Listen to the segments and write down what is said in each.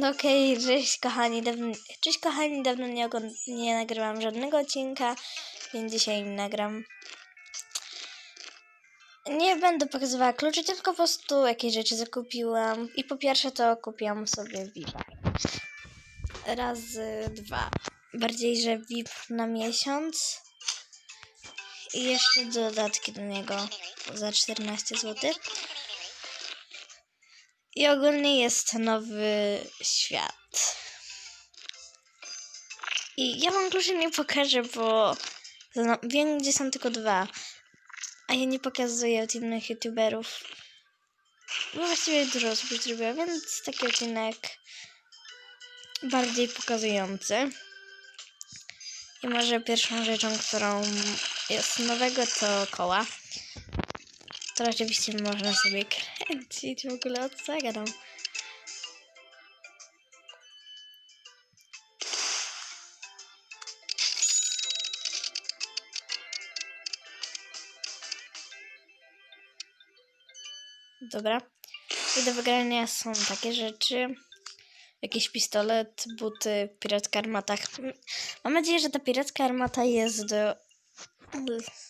No okej, cześć kochani, dawno, cześć kochani, dawno nie, nie nagrywam żadnego odcinka, więc dzisiaj nagram. Nie będę pokazywała kluczy, tylko po prostu jakieś rzeczy zakupiłam. I po pierwsze to kupiłam sobie VIP. Razy dwa. Bardziej, że VIP na miesiąc. I jeszcze dodatki do niego za 14 zł. I ogólnie jest nowy świat. I ja wam kluczy nie pokażę, bo no, wiem, gdzie są tylko dwa. A ja nie pokazuję od innych youtuberów. Bo właściwie dużo osób już zrobiła, więc taki odcinek bardziej pokazujący. I może pierwszą rzeczą, którą jest nowego, to koła. To oczywiście można sobie kręcić w ogóle od co ja gadam. Dobra. I do wygrania są takie rzeczy. Jakiś pistolet, buty, piracka armata. Mam nadzieję, że ta piracka armata jest do,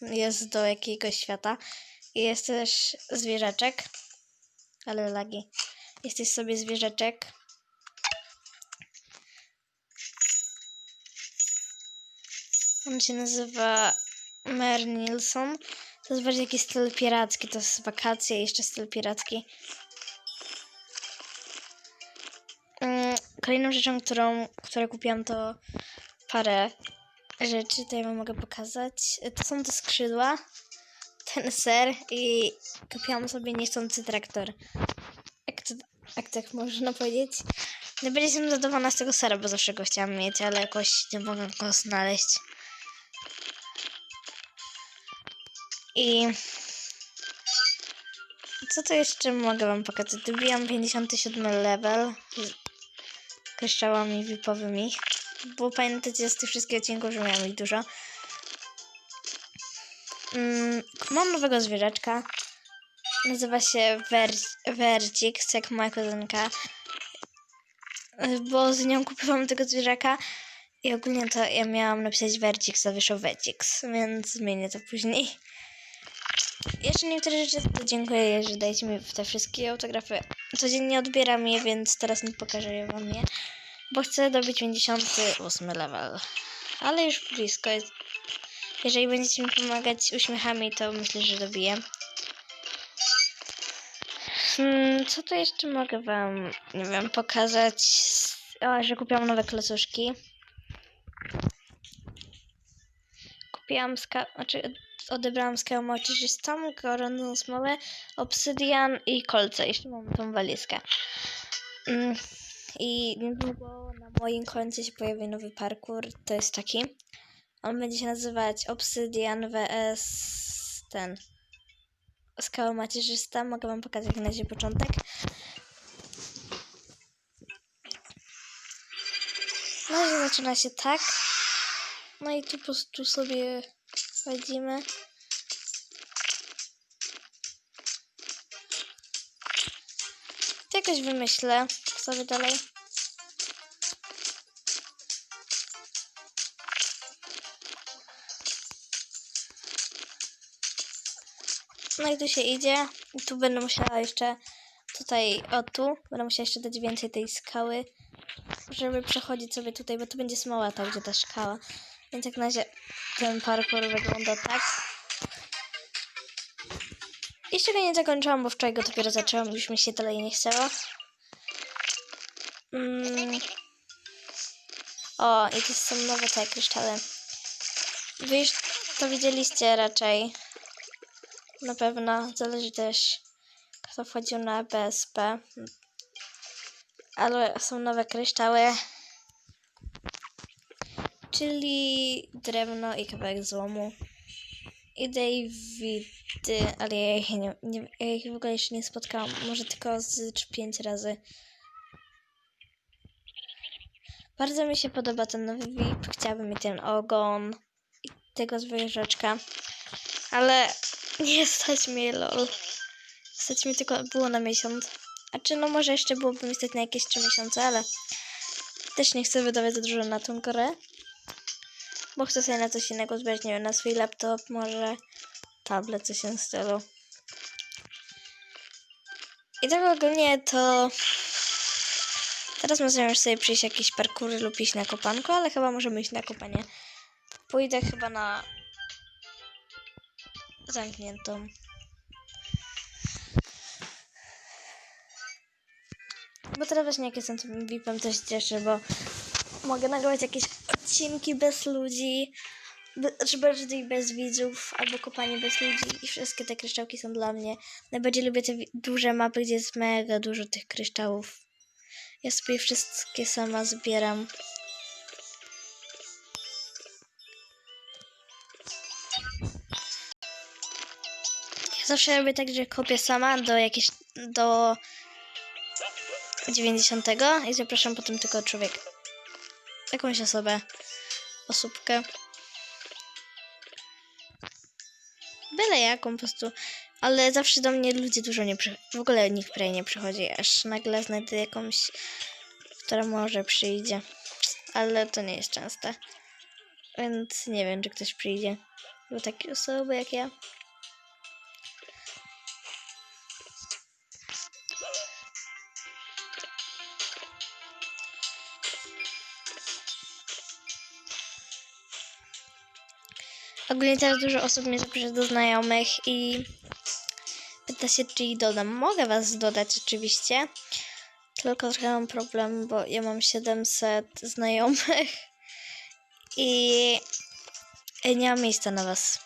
jest do jakiegoś świata. Jest też zwierzaczek. Ale lagi. Jesteś sobie zwierzaczek. On się nazywa Mer Nilsson. To jest bardziej taki styl piracki. To jest wakacje jeszcze styl piracki. Mm, Kolejną rzeczą, którą, którą kupiłam, to parę rzeczy. Ja wam mogę pokazać. To są te skrzydła ten ser i kupiłam sobie niechcący traktor. Jak, to, jak tak można powiedzieć? Nie będzie jestem zadowolona z tego sera, bo zawsze go chciałam mieć, ale jakoś nie mogę go znaleźć. I co to jeszcze mogę wam pokazać? Dobijam 57 level z kryształami VIP-owymi. Bo pamiętacie z tych wszystkich odcinków, że miałam ich dużo. Mm, mam nowego zwierzaczka. Nazywa się Ver- Vercix, jak moja kuzynka. Bo z nią kupiłam tego zwierzaka. I ogólnie to ja miałam napisać Vercix, a wyszło Vecix, więc zmienię to później. Jeszcze niektóre rzeczy to dziękuję, że dajecie mi te wszystkie autografy. Codziennie odbieram je, więc teraz nie pokażę wam je. Bo chcę dobić 58 level. Ale już blisko jest. Jeżeli będziecie mi pomagać uśmiechami, to myślę, że dobiję. Hmm, co to jeszcze mogę wam, nie wiem, pokazać? O, że kupiłam nowe klocuszki. Kupiłam ska... Znaczy, odebrałam skałę oczyszczystą, gorącą smolę, obsydian i kolce. Jeszcze mam tą walizkę. Mm, I niedługo na moim koncie się pojawi nowy parkour. To jest taki. On będzie się nazywać Obsydian vs ten. Skała macierzysta. Mogę wam pokazać na razie początek. No i zaczyna się tak. No i tu po prostu sobie wchodzimy. Jakoś wymyślę sobie dalej. No i tu się idzie. I tu będę musiała jeszcze tutaj, o tu, będę musiała jeszcze dać więcej tej skały, żeby przechodzić sobie tutaj, bo tu będzie smoła gdzie ta skała. Więc jak na razie ten parkour wygląda tak. Jeszcze go nie zakończyłam, bo wczoraj go dopiero zaczęłam już mi się dalej nie chciało. Mm. O, i to są nowe te kryształy. Wy już to widzieliście raczej. Na pewno. Zależy też, kto wchodził na BSP. Ale są nowe kryształy. Czyli drewno i kawałek złomu. I Davidy, ale ja ich, nie, nie, ja ich w ogóle jeszcze nie spotkałam. Może tylko z czy pięć razy. Bardzo mi się podoba ten nowy VIP. Chciałabym mieć ten ogon i tego zwierzaczka. Ale nie stać mnie lol. Stać mi tylko było na miesiąc. A czy no może jeszcze byłoby mi stać na jakieś 3 miesiące, ale też nie chcę wydawać za dużo na tą grę. Bo chcę sobie na coś innego zbierać, nie wiem, na swój laptop, może tablet, coś w stylu. I tak ogólnie to... Teraz możemy już sobie przyjść jakieś parkury lub iść na kopanko, ale chyba możemy iść na kopanie. Pójdę chyba na zamkniętą. Bo teraz właśnie jak jestem tym VIP-em, to się cieszę, bo mogę nagrywać jakieś odcinki bez ludzi, czy bardziej bez widzów, albo kopanie bez ludzi i wszystkie te kryształki są dla mnie. Najbardziej lubię te duże mapy, gdzie jest mega dużo tych kryształów. Ja sobie wszystkie sama zbieram. Zawsze robię tak, że kopię sama do jakieś, do 90 i zapraszam potem tylko człowiek. Jakąś osobę. Osóbkę. Byle jaką po prostu. Ale zawsze do mnie ludzie dużo nie przychodzą. W ogóle nikt prawie nie przychodzi, aż nagle znajdę jakąś, która może przyjdzie. Ale to nie jest częste. Więc nie wiem, czy ktoś przyjdzie. Bo takie osoby jak ja. Ogólnie teraz dużo osób mnie zaprasza do znajomych i pyta się, czy ich dodam. Mogę was dodać oczywiście, tylko trochę mam problem, bo ja mam 700 znajomych i nie mam miejsca na was.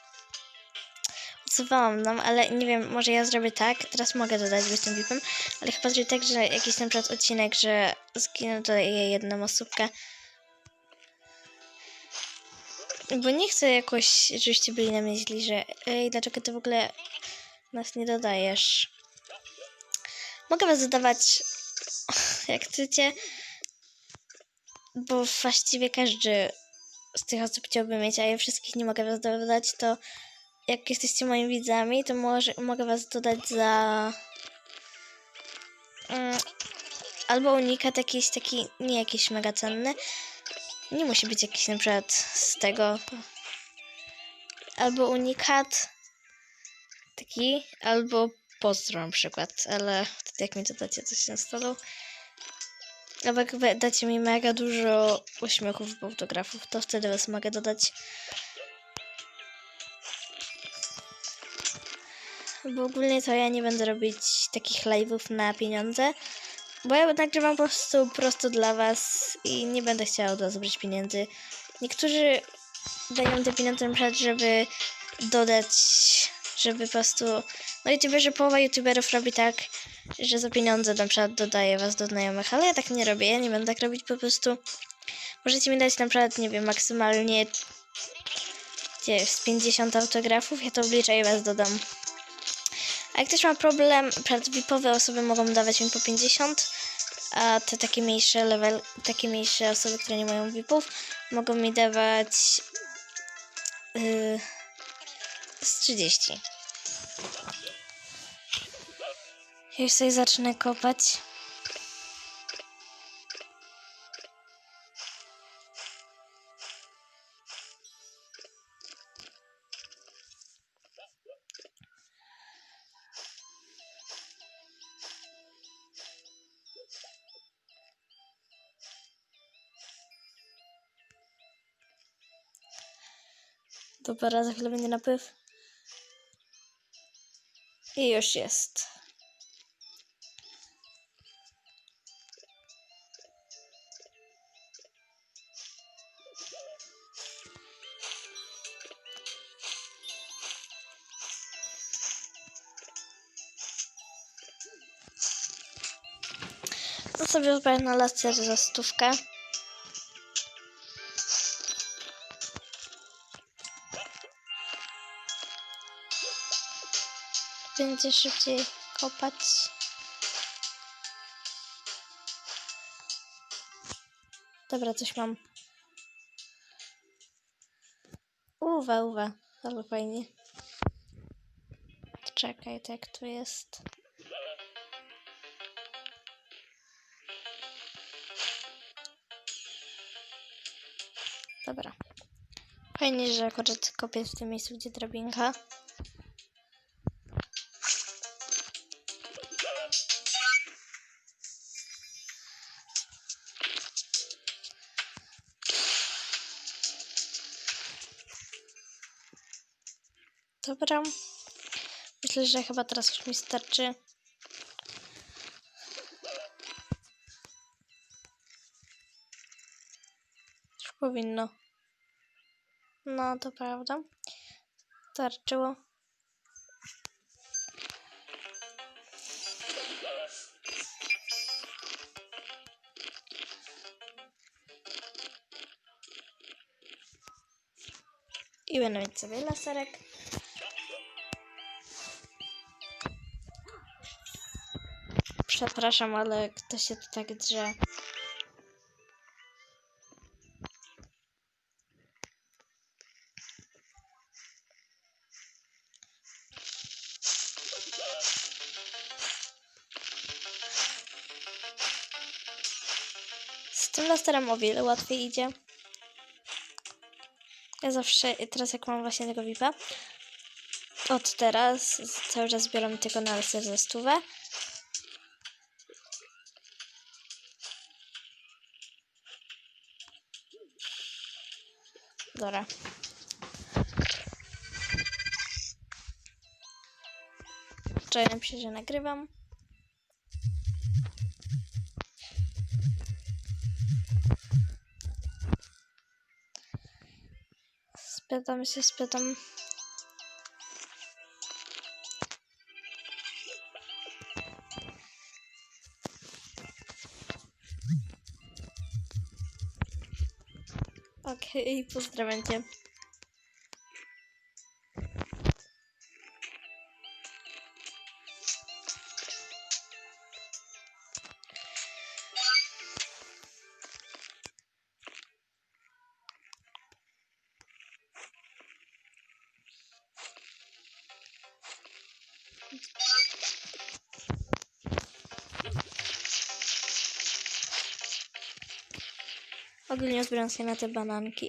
Odsłowałam nam, ale nie wiem, może ja zrobię tak, teraz mogę dodać, bo jestem VIP-em, ale chyba zrobię tak, że jakiś na przykład odcinek, że zginę dodaję jedną osóbkę, bo nie chcę jakoś, żebyście byli na mnie źli, że ej, dlaczego ty w ogóle nas nie dodajesz? Mogę was dodawać jak chcecie, bo właściwie każdy z tych osób chciałby mieć, a ja wszystkich nie mogę was dodać, to jak jesteście moimi widzami, to może, mogę was dodać za... Mm, albo unikat jakiś taki, nie jakiś mega cenny, nie musi być jakiś na przykład z tego. Albo unikat. Taki. Albo pozdro na przykład. Ale jak mi dodacie coś na stolu. Albo jak dacie mi mega dużo uśmiechów w autografów, to wtedy was mogę dodać. Bo ogólnie to ja nie będę robić takich live'ów na pieniądze. Bo ja nagrywam po prostu prosto dla was i nie będę chciała od was brać pieniędzy. Niektórzy dają te pieniądze na przykład, żeby dodać, żeby po prostu... No youtuberzy, połowa youtuberów robi tak, że za pieniądze na przykład dodaje was do znajomych, ale ja tak nie robię, ja nie będę tak robić po prostu. Możecie mi dać na przykład, nie wiem, maksymalnie z 50 autografów, ja to obliczę i was dodam. A jak ktoś ma problem, VIP-owe osoby mogą dawać mi po 50, a te takie mniejsze level, takie mniejsze osoby, które nie mają VIP-ów, mogą mi dawać yy, z 30. Ja już sobie zacznę kopać. Dobra, za chwilę będzie napływ. I już jest. To sobie laser za stówkę. będzie szybciej kopać. Dobra, coś mam. Uwa, uwa, ale fajnie. Czekaj, tak tu jest. Dobra. Fajnie, że akurat kopię w tym miejscu, gdzie drabinka. Dobra. Myślę, że chyba teraz już mi starczy. Już powinno. No, to prawda. Starczyło. I będę mieć sobie laserek. Przepraszam, ale ktoś się tu tak drze. Z tym laserem o wiele łatwiej idzie. Ja zawsze, teraz jak mam właśnie tego VIPa, od teraz cały czas zbieram tylko na laser za stówę. Dobra. Czekaj, napiszę, że nagrywam. Spytam się, spytam. Okej, pozdrawiam cię. Ogólnie zbieram się na te bananki.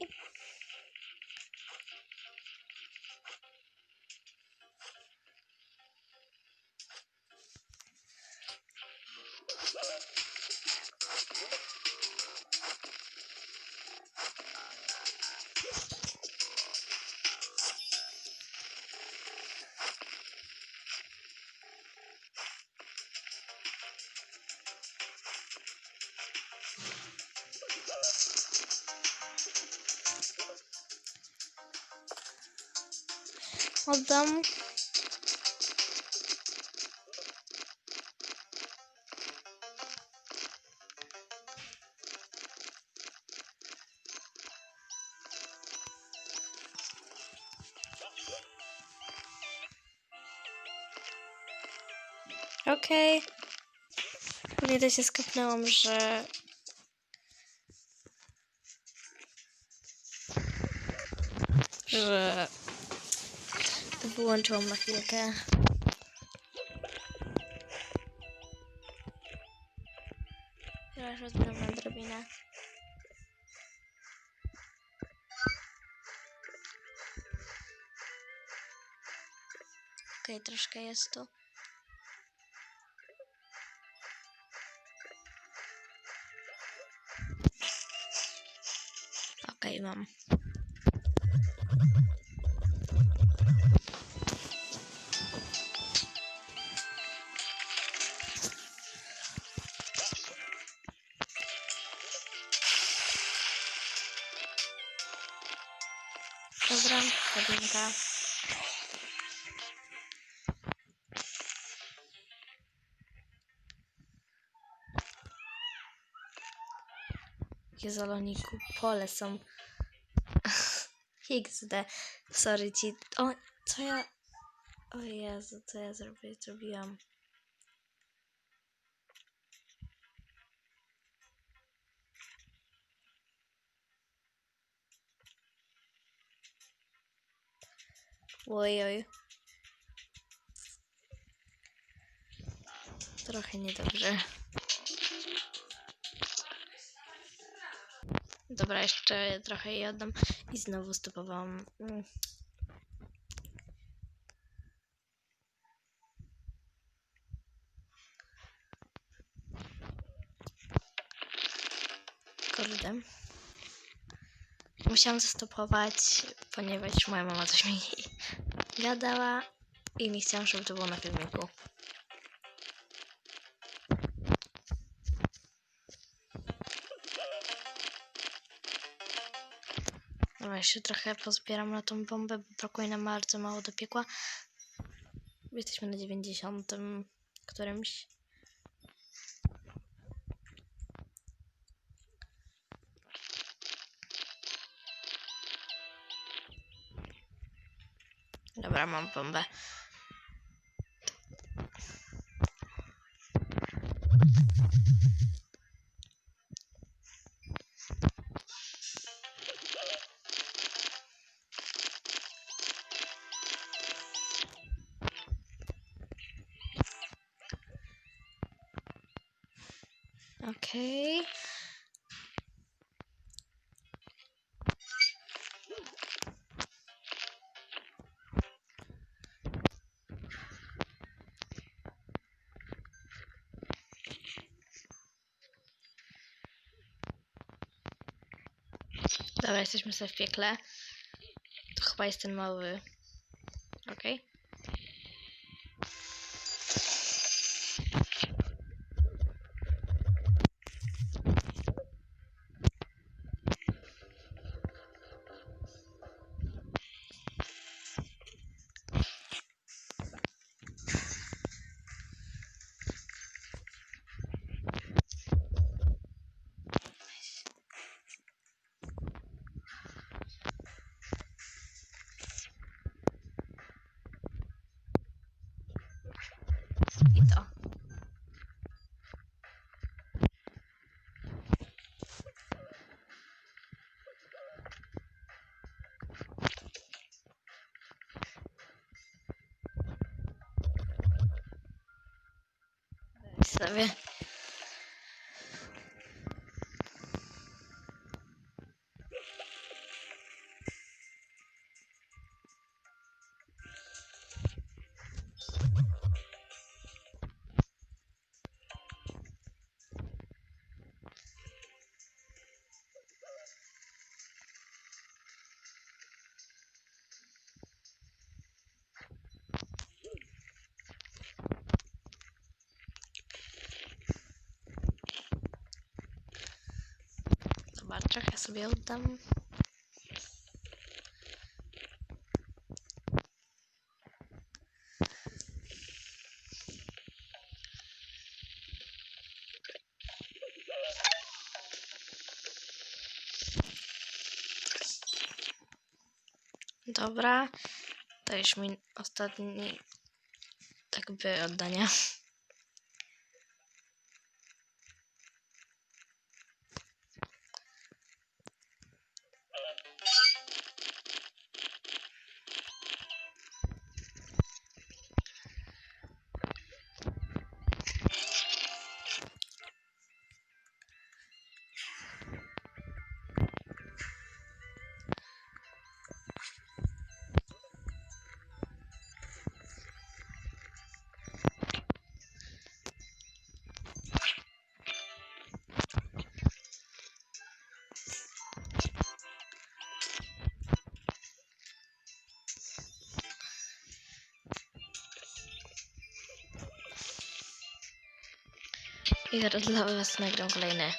Oddam. Okej. Okay. też się skapnęłam, że że wyłączyłam na chwilkę. Teraz rozbieram na drobinę. Okej, troszkę jest tu. Okej, mam. Kabinka. Jezoloniku, pole są. XD. Sorry ci. O, co ja... O Jezu, co ja zrobię, zrobiłam. Ojoj. Trochę niedobrze. Dobra, jeszcze trochę jej oddam i znowu stopowałam. Mm. Kurde. Musiałam zastopować, ponieważ moja mama coś mi gadała i nie chciałam, żeby to było na filmiku. Dobra, jeszcze trochę pozbieram na tą bombę, bo brakuje nam bardzo mało do piekła. Jesteśmy na 90 którymś. Dobra, mam bombę. Okej. Dobra, jesteśmy sobie w piekle. To chyba jest ten mały. Okej. I Здравия. Zobacz, trochę sobie oddam. Dobra, to już mi ostatni tak by oddania. I zaraz dla was nagram kolejne.